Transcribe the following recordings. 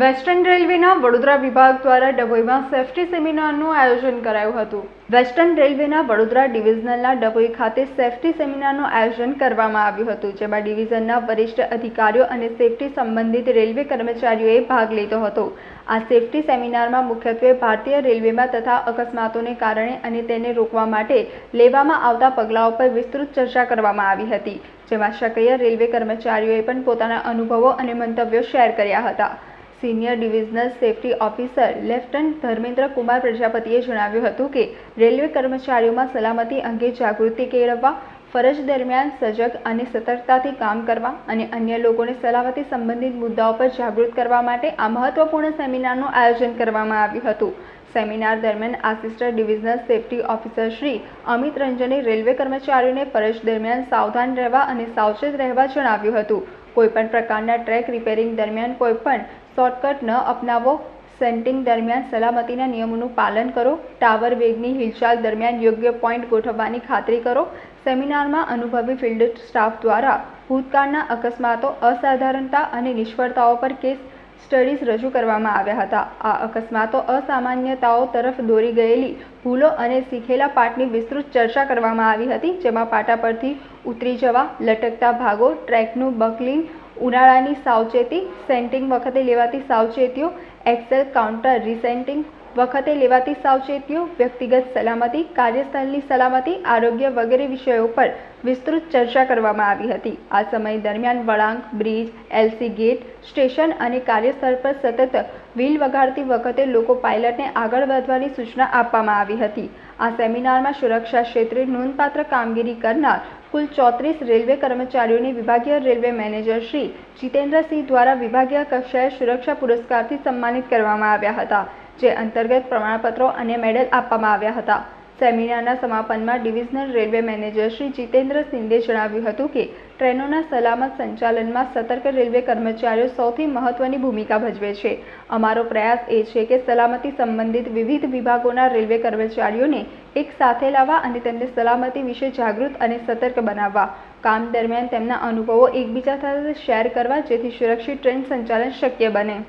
Western રેલવેના વડોદરા વિભાગ દ્વારા ડભોઈમાં સેફ્ટી સેમિનારનું આયોજન કરાયું હતું. વેસ્ટર્ન રેલવેના વડોદરા ડિવિઝનલના ડભોઈ ખાતે સેફ્ટી સેમિનારનું આયોજન કરવામાં આવ્યું હતું, જેમાં ડિવિઝનના વરિષ્ઠ અધિકારીઓ અને સેફ્ટી સંબંધિત રેલવે કર્મચારીઓએ ભાગ લીધો હતો. આ સેફ્ટી સેમિનારમાં મુખ્યત્વે ભારતીય રેલવેમાં તથા અકસ્માતોને કારણે અને તેને રોકવા માટે લેવામાં આવતા પગલાઓ પર વિસ્તૃત ચર્ચા કરવામાં આવી હતી, જેમાં સક્રિય રેલવે કર્મચારીઓએ પણ પોતાના અનુભવો અને મંતવ્યો શેર કર્યા હતા. Senior divisional safety officer lieutenant Dharmendra Kumar પ્રજાપતિએ જણાવ્યું હતું કે, રેલવે કર્મચારીઓમાં સલામતી અંગે જાગૃતિ કેળવવા, ફરજ દરમિયાન સજગ અને સતર્કતાથી કામ કરવા અને અન્ય લોકોને સલામતી સંબંધિત મુદ્દાઓ પર જાગૃત કરવા માટે આ મહત્વપૂર્ણ સેમિનારનું આયોજન કરવામાં આવ્યું હતું. સેમિનાર દરમિયાન assistant divisional safety officer Shri Amit રંજને railway કર્મચારીઓને ફરજ દરમિયાન સાવધાન રહેવા અને સાવચેત રહેવા જણાવ્યું હતું. કોઈપણ પ્રકારના ટ્રેક રિપેરિંગ દરમિયાન કોઈપણ શોર્ટકટ ન અપનાવો. સેન્ટિંગ દરમિયાન સલામતીના નિયમોનું પાલન કરો. ટાવર વેગની હિલચાલ દરમિયાન યોગ્ય પોઈન્ટ ગોઠવવાની ખાતરી કરો. સેમિનારમાં અનુભવી ફિલ્ડ સ્ટાફ દ્વારા ભૂતકાળના અકસ્માતો, અસાધારણતા અને નિષ્ફળતાઓ પર કેસ સ્ટડીઝ રજૂ કરવામાં આવ્યા હતા. આ અકસ્માતો અસામાન્યતાઓ તરફ દોરી ગયેલી ભૂલો અને શીખેલા પાઠની વિસ્તૃત ચર્ચા કરવામાં આવી હતી, જેમાં પાટા પરથી ઉતરી જવા, લટકતા ભાગો, ટ્રેકનું બકલિંગ ઉનાળાની સાવચેતી, સેન્ટિંગ વખતે લેવાતી સાવચેતીઓ, એક્સેલ કાઉન્ટર રિસેન્ટિંગ વખતે લેવાતી સાવચેતીઓ, વ્યક્તિગત સલામતી, કાર્યસ્થળની સલામતી, આરોગ્ય વગેરે વિષયો પર વિસ્તૃત ચર્ચા કરવામાં આવી હતી. આ સમય દરમિયાન વળાંક, બ્રિજ, એલસી ગેટ, સ્ટેશન અને કાર્યસ્થળ પર સતત વ્હીલ વગાડતી વખતે લોકો પાયલટને આગળ વધવાની સૂચના આપવામાં આવી હતી. આ સેમિનારમાં સુરક્ષા ક્ષેત્રે નોંધપાત્ર કામગીરી કરનાર કુલ ચોત્રીસ રેલવે કર્મચારીઓને વિભાગીય રેલવે મેનેજર શ્રી જીતેન્દ્રસિંહ દ્વારા વિભાગીય કક્ષાએ સુરક્ષા પુરસ્કારથી સન્માનિત કરવામાં આવ્યા હતા, જે અંતર્ગત પ્રમાણપત્રો અને મેડલ આપવામાં આવ્યા હતા. સેમિનારના સમાપનમાં divisional railway manager Shri Jitendra Shinde જણાવ્યું હતું કે ટ્રેનોના સલામત સંચાલનમાં સતર્ક રેલવે કર્મચારીઓ સૌથી મહત્વની ભૂમિકા ભજવે છે. અમારો પ્રયાસ એ છે કે સલામતી સંબંધિત વિવિધ વિભાગોના રેલવે કર્મચારીઓને એક સાથે લાવવા અને તેમને સલામતી વિશે જાગૃત અને સતર્ક બનાવવા. કામ દરમિયાન તેમના અનુભવો એકબીજા સાથે શેર કરવા જેથી સુરક્ષિત ટ્રેન સંચાલન શક્ય બને.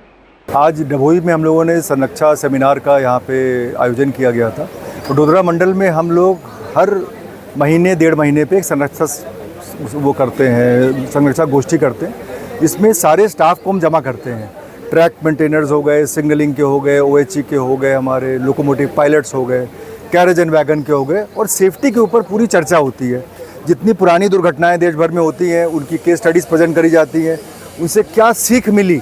આજ ડભોई મેં હમ લોગોને સંરક્ષા સેમિનાર કા યહાં પે આયોજન કિયા ગયા થા वडोदरा मंडल में हम लोग हर महीने, डेढ़ महीने पे एक संरक्षा वो करते हैं संरक्षा गोष्ठी करते हैं। इसमें सारे स्टाफ को हम जमा करते हैं। ट्रैक मेंटेनर्स हो गए सिग्नलिंग के हो गए, ओएचई के हो गए, हमारे लोकोमोटिव पायलट्स हो गए कैरेज एंड वैगन के हो गए, और सेफ्टी के ऊपर पूरी चर्चा होती है। जितनी पुरानी दुर्घटनाएँ देश भर में होती हैं, उनकी केस स्टडीज़ प्रेजेंट करी जाती हैं, उनसे क्या सीख मिली?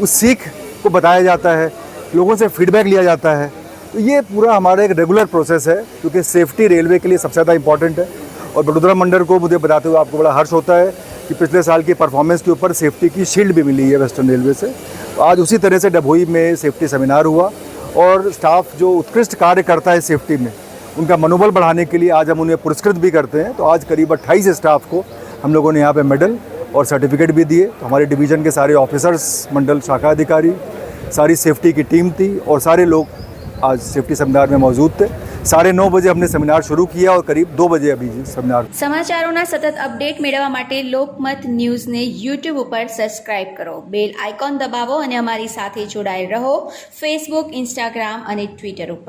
उस सीख को बताया जाता है, लोगों से फीडबैक लिया जाता है। तो ये पूरा हमारा एक रेगुलर प्रोसेस है, क्योंकि सेफ्टी रेलवे के लिए सबसे ज़्यादा इंपॉर्टेंट है। और वडोदरा मंडल को मुझे बताते हुए आपको बड़ा हर्ष होता है कि पिछले साल की परफॉर्मेंस के ऊपर सेफ्टी की शील्ड भी मिली है वेस्टर्न रेलवे से। तो आज उसी तरह से डभोई में सेफ्टी सेमिनार हुआ और स्टाफ जो उत्कृष्ट कार्य करता है सेफ्टी में, उनका मनोबल बढ़ाने के लिए आज हम उन्हें पुरस्कृत भी करते हैं। तो आज करीब अट्ठाईस स्टाफ को हम लोगों ने यहाँ पे मेडल और सर्टिफिकेट भी दिए। तो हमारे डिवीज़न के सारे ऑफिसर्स मंडल, शाखा अधिकारी, सारी सेफ्टी की टीम थी और सारे लोग आज सेफ्टी सेमिनार में मौजूद थे साढ़े नौ बजे हमने सेमिनार शुरू किया और करीब दो बजे अभी सेमिनार સમાચારોના સતત અપડેટ મેળવવા માટે લોકમત ન્યૂઝને યુટ્યુબ ઉપર સબસ્ક્રાઇબ કરો બેલ આઇકોન દબાવો અને અમારી સાથે જોડાયેલ રહો ફેસબુક ઇન્સ્ટાગ્રામ અને ટ્વિટર ઉપર